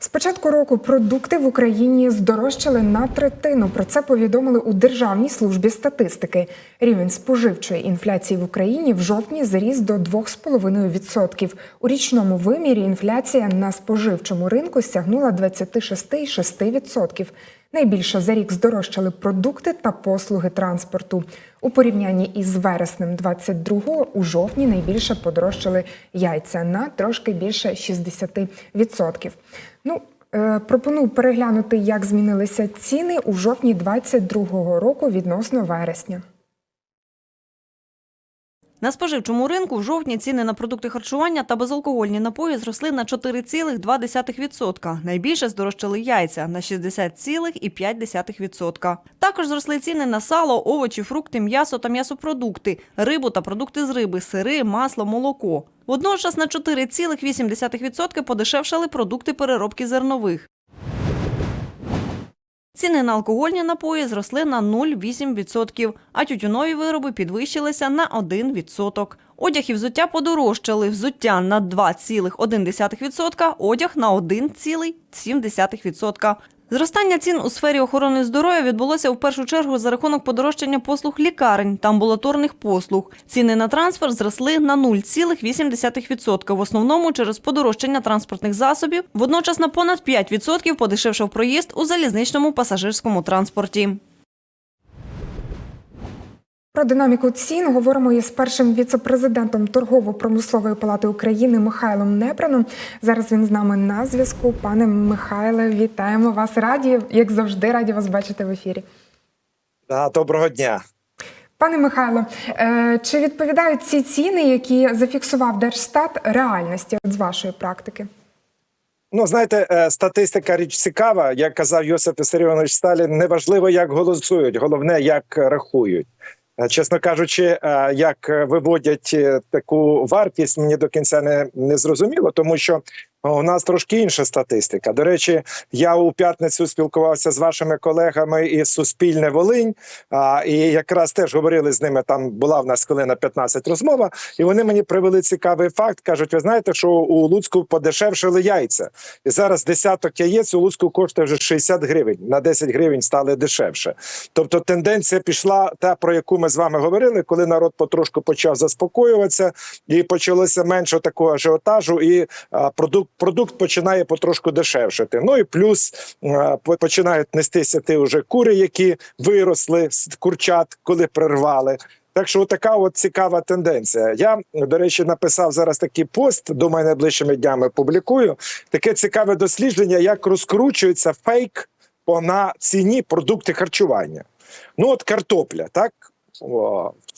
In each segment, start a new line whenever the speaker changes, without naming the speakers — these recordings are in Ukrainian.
З початку року продукти в Україні здорожчали на третину. Про це повідомили у Державній службі статистики. Рівень споживчої інфляції в Україні в жовтні зріс до 2,5%. У річному вимірі інфляція на споживчому ринку сягнула 26,6%. Найбільше за рік здорожчали продукти та послуги транспорту. У порівнянні із вереснем 22-го у жовтні найбільше подорожчали яйця на трошки більше 60%. Ну, е, пропоную переглянути, як змінилися ціни у жовтні 22-го року відносно вересня.
На споживчому ринку в жовтні ціни на продукти харчування та безалкогольні напої зросли на 4,2%. Найбільше здорожчали яйця на 60,5%. Також зросли ціни на сало, овочі, фрукти, м'ясо та м'ясопродукти, рибу та продукти з риби, сири, масло, молоко. Водночас на 4,8% подешевшали продукти переробки зернових. Ціни на алкогольні напої зросли на 0,8%, а тютюнові вироби підвищилися на 1%. Одяг і взуття подорожчали. Взуття на 2,1%, одяг на 1,7%. Зростання цін у сфері охорони здоров'я відбулося в першу чергу за рахунок подорожчання послуг лікарень та амбулаторних послуг. Ціни на транспорт зросли на 0,8%, в основному через подорожчання транспортних засобів. Водночас на понад 5% подешевшав проїзд у залізничному пасажирському транспорті.
Про динаміку цін говоримо із першим віцепрезидентом торгово-промислової палати України Михайлом Непраном. Зараз він з нами на зв'язку. Пане Михайле, вітаємо вас. Раді, як завжди, раді вас бачити в ефірі.
Да, доброго дня.
Пане Михайло, е, чи відповідають ці ціни, які зафіксував Держстат, реальності з вашої практики?
Ну, знаєте, е, статистика річ цікава. Як казав Йосип Вісаріонович Сталін, неважливо, як голосують, головне, як рахують. Е, Чесно кажучи, е, як виводять е, таку вартість, мені до кінця не, не зрозуміло, тому що у нас трошки інша статистика. До речі, я у п'ятницю спілкувався з вашими колегами із Суспільне Волинь, а, і якраз теж говорили з ними. Там була в нас хвилина 15 розмова, і вони мені привели цікавий факт. кажуть: ви знаєте, що у Луцьку подешевшили яйця, і зараз десяток яєць у Луцьку коштує вже 60 гривень. На 10 гривень стали дешевше. Тобто тенденція пішла та про яку ми з вами говорили, коли народ потрошку почав заспокоюватися, і почалося менше такого ажіотажу, і продукт продукт починає потрошку дешевшити. Ну і плюс починають нестися ті вже кури, які виросли з курчат, коли прирвали. Так що така от цікава тенденція. Я до речі написав зараз такий пост. Думаю, найближчими днями публікую. Таке цікаве дослідження, як розкручується фейк на ціні продукти харчування. Ну от картопля, так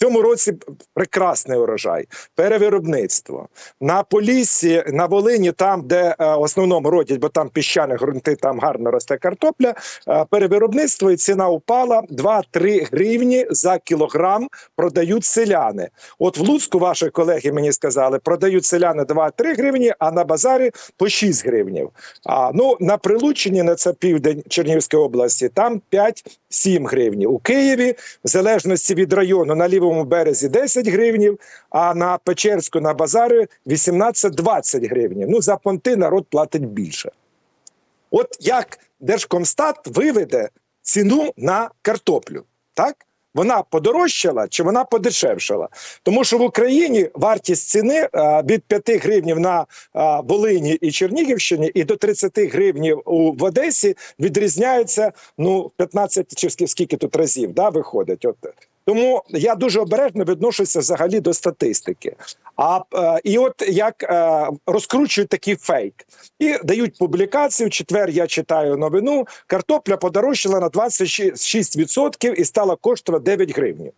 цьому році прекрасний урожай, перевиробництво на Поліссі, на Волині, там де е, в основному родять, бо там піщані ґрунти, там гарно росте картопля. е, перевиробництво і ціна упала 2-3 гривні за кілограм. Продають селяни. От в Луцьку ваші колеги мені сказали, продають селяни 2-3 гривні, а на базарі по 6 гривнів. А ну на Прилуччині, на це південь Чернігівської області, там 5-7 гривнів. У Києві, в залежності від району, на лівому березі 10 гривнів, а на Печерську на базарі 18-20 гривнів. Ну за понти народ платить більше. От як Держкомстат виведе ціну на картоплю, так? Вона подорожчала чи вона подешевшала? Тому що в Україні вартість ціни від 5 гривнів на Волині і Чернігівщині і до 30 гривнів в Одесі відрізняється ну 15 чи скільки тут разів да, виходить. От тому я дуже обережно відношуся взагалі до статистики. А е, і от як е, розкручують такий фейк і дають публікацію. В четвер я читаю новину. Картопля подорожчала на 26% і стала коштувати 9 гривень.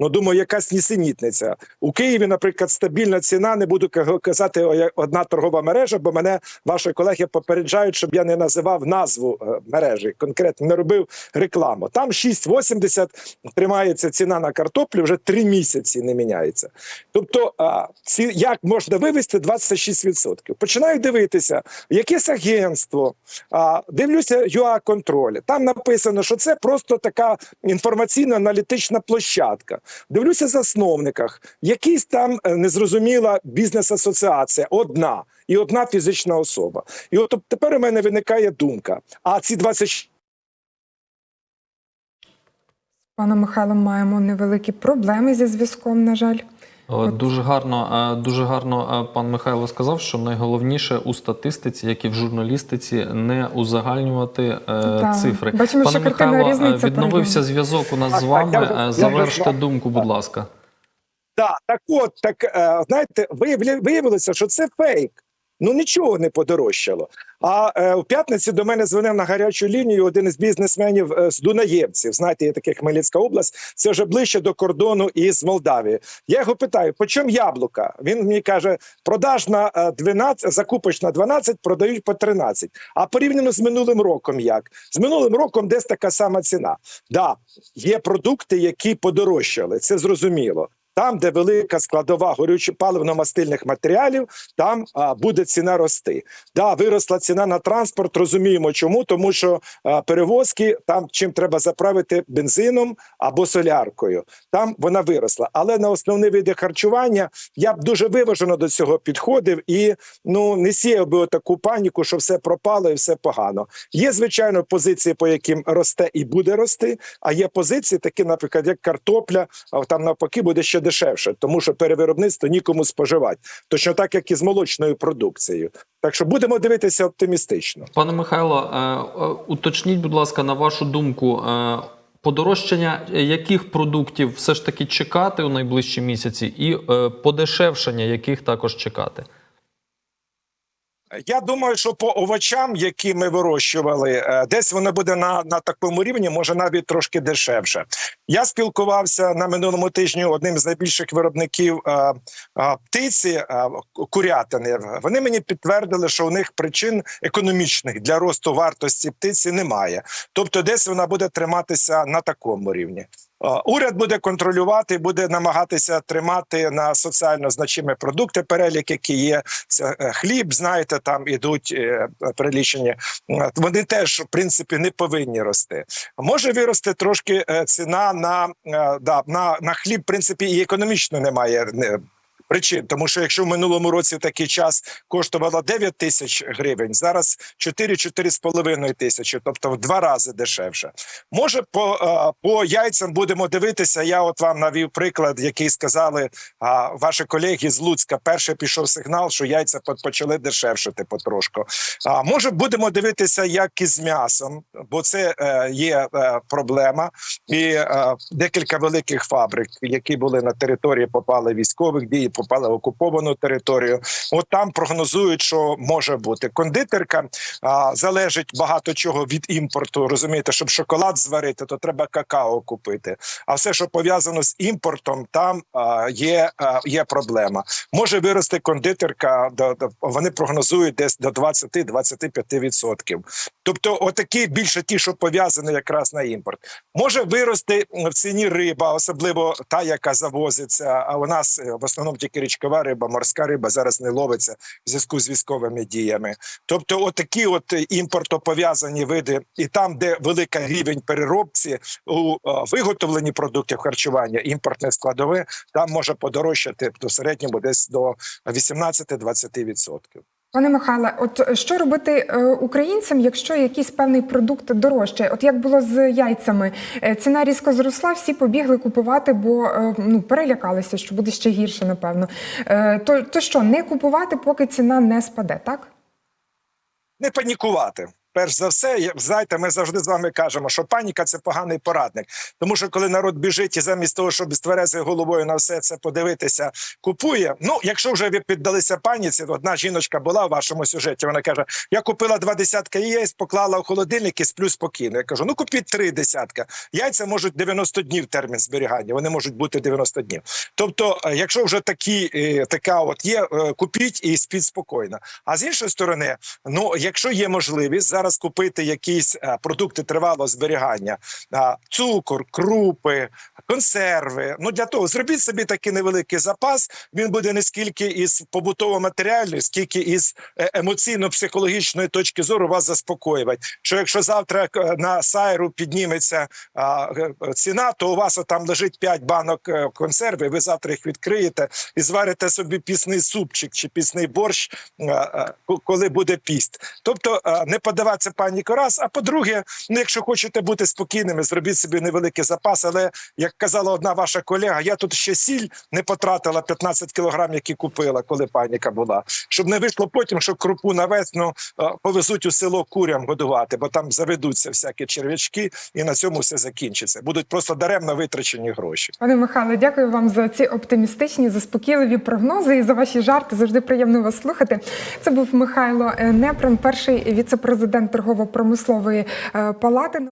Ну, думаю, якась нісенітниця. У Києві, наприклад, стабільна ціна. Не буду казати одна торгова мережа, бо мене ваші колеги попереджають, щоб я не називав назву е, мережі, конкретно не робив рекламу. Там 6,80 тримається ціна на картоплю, вже три місяці не міняється. Тобто, ці як можна вивести 26%? Починаю дивитися, якесь агентство. Дивлюся ЮА контроль. Там написано, що це просто така інформаційно-аналітична площадка. Дивлюся засновниках, якийсь там е, незрозуміла бізнес-асоціація, одна і одна фізична особа. І от тепер у мене виникає думка: а ці 20
Паном Михайлом маємо невеликі проблеми зі зв'язком, на жаль.
Але дуже гарно, е, дуже гарно е, пан Михайло сказав, що найголовніше у статистиці, як і в журналістиці, не узагальнювати е,
Так.
цифри.
Бачимо,
Пане
що
Михайло,
різниця
відновився зв'язок у нас
Так,
з вами. Так,
я
Заверште
я,
думку, будь ласка.
Так, так от, так знаєте, виявилося, що це фейк. Ну нічого не подорожчало. А е, у п'ятниці до мене дзвонив на гарячу лінію один із бізнесменів е, з Дунаєвців. Знаєте, є таке Хмельницька область. Це вже ближче до кордону із Молдавії. Я його питаю: по чому яблука? Він мені каже: продажна е, 12, закупочна 12, продають по 13. А порівняно з минулим роком, як з минулим роком, десь така сама ціна. Да, є продукти, які подорожчали. Це зрозуміло. Там, де велика складова горючо паливно-мастильних матеріалів, там а, буде ціна рости. Да, виросла ціна на транспорт. Розуміємо, чому тому, що а, перевозки там чим треба заправити бензином або соляркою. Там вона виросла. Але на основні види харчування я б дуже виважено до цього підходив і ну не сіяв би таку паніку, що все пропало і все погано. Є звичайно позиції, по яким росте і буде рости. А є позиції, такі, наприклад, як картопля, а там навпаки буде ще дешевше, тому що перевиробництво нікому споживати. Точно так, як і з молочною продукцією. Так що будемо дивитися оптимістично.
Пане Михайло, е, е, уточніть, будь ласка, на вашу думку, е, подорожчання яких продуктів все ж таки чекати у найближчі місяці, і е, подешевшення яких також чекати?
Я думаю, що по овочам, які ми вирощували, е, десь воно буде на, на такому рівні, може навіть трошки дешевше. Я спілкувався на минулому тижні одним з найбільших виробників е, е, птиці е, курятини. Вони мені підтвердили, що у них причин економічних для росту вартості птиці немає. Тобто, десь вона буде триматися на такому рівні. Уряд буде контролювати, буде намагатися тримати на соціально значимі продукти, перелік, які є. Це е, хліб, знаєте, там ідуть прилічені. Е, Вони теж в принципі не повинні рости. Може вирости трошки е, ціна на, да, на, на хліб, в принципі, і економічно немає. Причин, тому що якщо в минулому році такий час коштувало 9 тисяч гривень, зараз 4-4,5 тисячі, тобто в два рази дешевше. Може, по, е, по яйцям будемо дивитися. Я от вам навів приклад, який сказали а, ваші колеги з Луцька. Перший пішов сигнал, що яйця почали дешевшити потрошку. А може, будемо дивитися, як із м'ясом, бо це е, є е, проблема. І е, декілька великих фабрик, які були на території, попали військових дій, попали в окуповану територію. От там прогнозують, що може бути кондитерка. А, залежить багато чого від імпорту. Розумієте, щоб шоколад зварити, то треба какао купити. А все, що пов'язано з імпортом, там а, є, а, є проблема. Може вирости кондитерка, до, до, вони прогнозують десь до 20-25%. Тобто, отакі більше ті, що пов'язані якраз на імпорт. Може вирости в ціні риба, особливо та, яка завозиться. А у нас е, в основному річкова риба, морська риба зараз не ловиться в зв'язку з військовими діями. Тобто, отакі от імпортопов'язані види, і там, де велика рівень переробці у е, виготовленні продуктів харчування, імпортне складове, там може подорожчати в середньому десь до 18-20%.
Пане Михайле, от що робити е, українцям, якщо якийсь певний продукт дорожче? От як було з яйцями, Е, ціна різко зросла, всі побігли купувати, бо е, ну перелякалися, що буде ще гірше, напевно. Е, То, то що, не купувати, поки ціна не спаде, так?
не панікувати. Перш за все, знаєте, ми завжди з вами кажемо, що паніка це поганий порадник. Тому що коли народ біжить і замість того, щоб з тверезою головою на все це подивитися, купує. Ну, якщо вже ви піддалися паніці, одна жіночка була в вашому сюжеті. Вона каже: Я купила два десятка яєць, поклала в холодильник і сплю спокійно. Я кажу: ну купіть три десятка. Яйця можуть 90 днів термін зберігання. Вони можуть бути 90 днів. Тобто, е, якщо вже такі е, така от є, е, купіть і спіть спокійно. А з іншої сторони, ну якщо є можливість зараз. Зараз купити якісь е, продукти тривалого зберігання, цукор, крупи, консерви. Ну для того зробіть собі такий невеликий запас. Він буде не скільки із побутово-матеріальної, скільки із е, емоційно-психологічної точки зору вас заспокоювати. Що якщо завтра е, на сайру підніметься е, ціна, то у вас там лежить 5 банок е, консерви. Ви завтра їх відкриєте і зварите собі пісний супчик чи пісний борщ, е, е, ко- коли буде піст. Тобто е, подаватися паніку раз. А по-друге, ну якщо хочете бути спокійними, зробіть собі невеликий запас. Але як казала одна ваша колега, я тут ще сіль не потратила 15 кілограм, які купила, коли паніка була. Щоб не вийшло потім, що крупу на весну е, повезуть у село курям годувати, бо там заведуться всякі черв'ячки, і на цьому все закінчиться. Будуть просто даремно витрачені гроші.
Пане Михайло, дякую вам за ці оптимістичні, заспокійливі прогнози і за ваші жарти. Завжди приємно вас слухати. Це був Михайло е, перший віце-президент торгово-промислової е, палати.